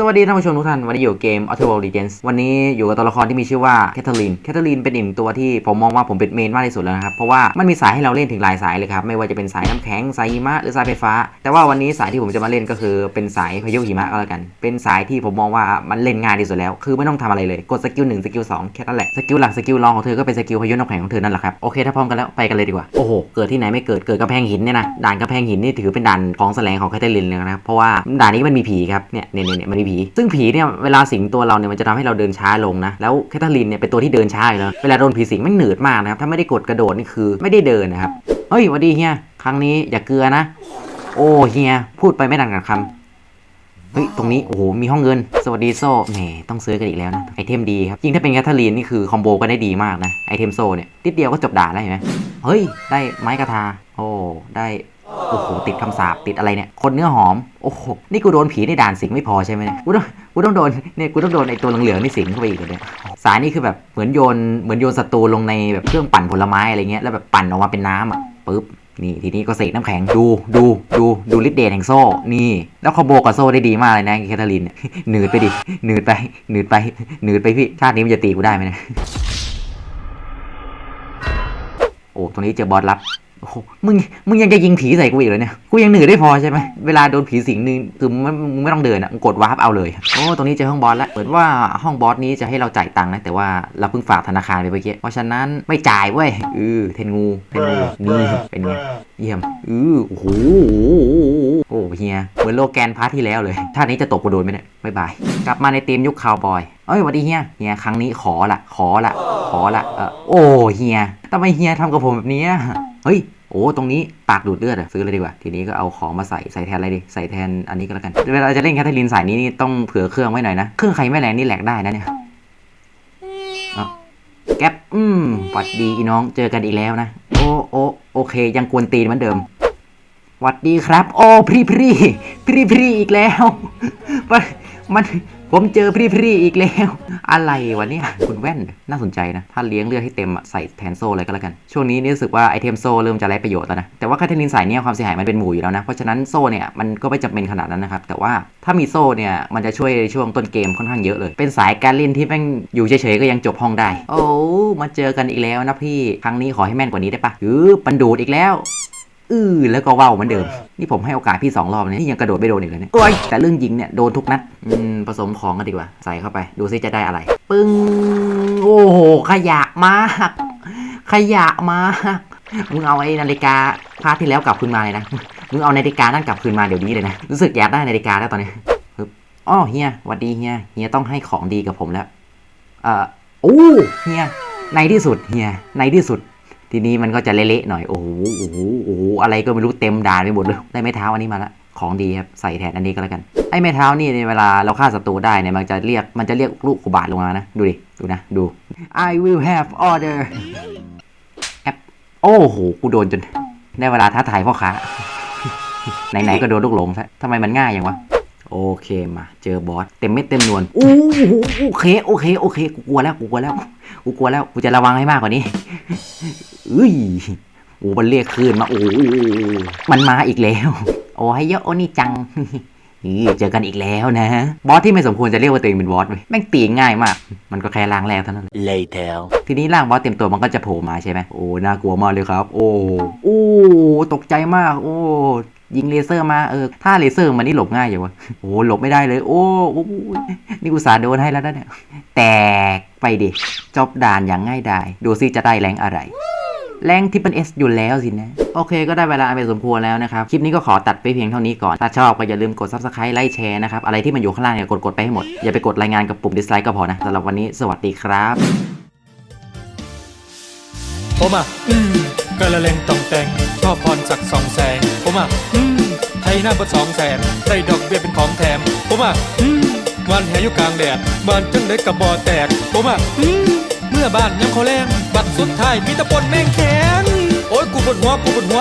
สวัสดีท่านผู้ชมทุกท่าน วันนี้อยู่เกม Auto World Legends วันนี้อยู่กับตัวละครที่มีชื่อว่าแคทเธอรีนแคทเธอรีนเป็นอีกหนึ่งตัวที่ผมมองว่าผมเป็นเมนมากที่สุดแล้วนะครับ เพราะว่ามันมีสายให้เราเล่นถึงหลายสายเลยครับ ไม่ว่าจะเป็นสายน้ำแข็ง สายหิมะ หรือสายไฟฟ้า แต่ว่าวันนี้สายที่ผมจะมาเล่นก็คือเป็นสายพายุหิมะก็แล้วกัน เป็นสายที่ผมมองว่ามันเล่นง่ายที่สุดแล้ว คือไม่ต้องทำอะไรเลย กดสกิลหนึ่งสกิลสองแค่นั้นแหละ สกิลหลักสกิลรองของเธอก็เป็นสกิลพายุน้ำแข็งของเธอนั่นแหละครับ โอเคถ้าพร้อมกันแล้วไปกันเลยดีกว่า โอ้โห เกิดที่ไหนไม่เกิด เกิดกำแพงหินเนี่ยนะด่านกำแพงหินนี่ถือเป็นด่านของแสลงของแคทเธอรีนเลยนะเพราะว่าด่านนี้มันมีผีครับเนี่ยเนี่ยเนี่ยมันมีผี ซึ่งผีเนี่ยเวลาสิงตัวเราเนี่ยมันจะทำให้เราเดินช้าลงนะ แล้วแคทเธอรีนเนี่ยเป็นตัวที่เดินช้าอยู่แล้ว เวลาโดนผีสิงไม่งหนืดมากนะครับ ถ้าไม่ได้กดกระโดดนี่คือไม่ได้เดินนะครับ เฮ้ยวัสดีเฮีย ครั้งนี้อย่าเกลือนะ โอ้เฮีย พูดไปไม่ดังกับคำเฮ้ย ตรงนี้ โอ้โห มีห้องเงิน สวัสดีโซ่ แหม ต้องซื้อกันอีกแล้วนะ ไอเทมดีครับ ยิ่งถ้าเป็นแคทเธอรีนนี่คือคอมโบก็ได้ดีมากนะ ไอเทมโซ่เนี่ย นิดเดียวก็จบด่าแล้วเห็นไหมเฮ้ย ได้ไม้กระทา โอ้ ได้ โอ้โหติดคำสาปติดอะไรเนี่ยคนเนื้อหอมโอ้โหนี่กูโดนผีในด่านสิงไม่พอใช่ไหมเนี่ยกูต้องกูต้องโดนเนี่ยกูต้องโดนไอตัวเหลืองๆนี่สิงเข้าไปอีกเหรอเนี่ยสายนี่คือแบบเหมือนโยนเหมือนโยนศัตรูลงในแบบเครื่องปั่นผลไม้อะไรเงี้ยแล้วแบบปั่นออกมาเป็นน้ำอะปึ๊บนี่ทีนี้ก็เสกน้ำแข็งดูดูดูดูฤทธิ์เดชแห่งโซ่นี่แล้วคอมโบกับโซ่ได้ดีมากเลยนะแคทเธอรีนเนี่ยหนืดไปดิหนืดไปหนืดไปหนืดไปพี่ชาตินี้มันจะตีกูได้ไหมเนี่ยโอ้ตรงนี้เจอบอสลับ โอ้โหมึงมึงยังจะยิงผีใส่กูอีกเลยเนี่ยกูยังหนืดได้พอใช่ไหมเวลาโดนผีสิงนี่คือมึงมึงไม่ต้องเดินอะมึงกดวาร์ปเอาเลยโอ้ตรงนี้เจอห้องบอสแล้วเหมือนว่าห้องบอสนี้จะให้เราจ่ายตังค์นะแต่ว่าเราเพิ่งฝากธนาคารไปเมื่อกี้เพราะฉะนั้นไม่จ่ายเว้ยเออเทนงูเทนงูนี่เป็นไงเยี่ยมอือโอ้โหโอ้เฮียเหมือนโลแกนพาร์ทที่แล้วเลยท่านี้จะตกกูโดนไหมเนี่ยบ๊ายบายกลับมาในทีมยุคคาวบอยเอ้ยสวัสดีเฮียเฮียครั้งนี้ขอละขอละขอละเออโอ้เฮียทำไมเฮียทำกับผมแบบนี้อะ เฮ้ยโอ้ตรงนี้ปากดูดเลือดอะซื้อเลยดีกว่า ทีนี้ก็เอาของมาใส่ใส่แทนอะไรดีใส่แทนอันนี้ก็แล้วกันเวลาจะเล่นแคทเธอรีนสายนี้นี่ต้องเผื่อเครื่องไว้หน่อยนะเครื่องใครไม่แรงนี่แหลกได้นะเนี่ยเอาแก๊ปอืมหวัดดีอีน้องเจอกันอีกแล้วนะโอ้โอ้โอเค ยังกวนตีนเหมือนเดิมหวัดดีครับ โอ้พรีพรีพรีพรีอีกแล้วมันมัน ผมเจอพรีพรีอีกแล้ว อะไรวะเนี่ยคุณแว่นน่าสนใจนะ ถ้าเลี้ยงเลือดให้เต็มใส่แทนโซ่เลยก็แล้วกัน ช่วงนี้นี่รู้สึกว่าไอเทมโซ่เริ่มจะไร้ประโยชน์แล้วนะ แต่ว่าคาเทลินสายเนี่ยความเสียหายมันเป็นหมู่อยู่แล้วนะ เพราะฉะนั้นโซ่เนี่ยมันก็ไม่จำเป็นขนาดนั้นนะครับ แต่ว่าถ้ามีโซ่เนี่ยมันจะช่วยในช่วงต้นเกมค่อนข้างเยอะเลย เป็นสายการเล่นที่แม่งอยู่เฉยๆก็ยังจบห้องได้ โอ้มาเจอกันอีกแล้วนะพี่ ครั้งนี้ขอให้แม่นกว่านี้ได้ปะอือปันดูดอีกแล้ว อือแล้วก็ว่าวเหมือนเดิม นี่ผมให้โอกาสพี่สองรอบเลยนี่ยังกระโดดไม่โดนอีกเลยเนี่ยโอ้ยแต่เรื่องยิงเนี่ยโดนทุกนัดอืมผสมของกันดีกว่า ใส่เข้าไปดูซิจะได้อะไร ปึ้ง โอ้โห ขยะมาก ขยะมากมึงเอาไอ้นาฬิกาพาร์ทที่แล้วกลับคืนมาเลยนะมึงเอานาฬิกานั่นกลับคืนมาเดี๋ยวนี้เลยนะรู้สึกอยากได้นาฬิกาแล้วตอนนี้ปึ๊บอ๋อเฮียหวัดดีเฮียเฮียต้องให้ของดีกับผมแล้ว เอ่อโอ้เฮียในที่สุดเฮียในที่สุด ทีนี้มันก็จะเละๆหน่อย โอ้โหโอ้โหโอ้โหอะไรก็ไม่รู้เต็มด่านไปหมดเลยได้ไม้เท้าอันนี้มาละของดีครับใส่แทนอันนี้ก็แล้วกันไอ้ไม้เท้านี่ในเวลาเราฆ่าศัตรูได้เนี่ยมันจะเรียกมันจะเรียกลูกขบาทลงมานะ ดูดิ ดูนะ ดู I will have order แอปโอ้โห กูโดนจน ได้เวลาท้าทายพ่อค้า ไหนๆก็โดนลูกหลงซะทำไมมันง่ายอย่างวะ โอเคมา เจอบอส เต็มเม็ดเต็มนวลโอู้หูโอเค โอเค โอเค กูกลัวแล้ว กูกลัวแล้ว กูกลัวแล้ว กูจะระวังให้มากกว่านี้ เอ้ยโอ้มันเรียกคืนมาโอ้มันมาอีกแล้ว โอ้ให้เยอะโอ้นี่จังนี่เจอกันอีกแล้วนะ บอสที่ไม่สมควรจะเรียกว่าตัวเองเป็นบอสเว้ยแม่งตีง่ายมาก มันก็แค่ล่างแรกเท่านั้นแหละ Later. ทีนี้ร่างบอสเต็มตัวมันก็จะโผล่มาใช่ไหมโอ้น่ากลัวมากเลยครับ โอ้โอ้ตกใจมาก โอ้ยิงเลเซอร์มาเออถ้าเลเซอร์มันนี่หลบง่ายอยู่วะโอ้หลบไม่ได้เลย โอ้โอ้นี่กูสาห์โดนให้แล้วนะเนี่ยแตกไปดิจบด่านอย่างง่ายดายดูซิจะได้แรงอะไร แรงที่เป็น S อยู่แล้วสินะ โอเคก็ได้เวลาไปสมควรแล้วนะครับ คลิปนี้ก็ขอตัดไปเพียงเท่านี้ก่อน ถ้าชอบก็อย่าลืมกด subscribe ไลค์แชร์นะครับ อะไรที่มันอยู่ข้างล่างเนี่ยกดกดไปให้หมด อย่าไปกดรายงานกับปุ่ม dislike ก็พอนะสำหรับวันนี้สวัสดีครับผมอะอืมกระเลงต้องแต่งชอบพรสักสองแสงผมอะอืมไทยหน้าบดสองแสนได้ดอกเบี้ยเป็นของแถมผมอะอืมวันแหอยู่กลางแดดบ้านจังได้กับบอแตกผมอะอืม เมื่อบ้านยังเขาแรงบัดสุดท้ายมีตะปนแม่งแข็งโอ้ยกูปวดหัวกูปวดหัว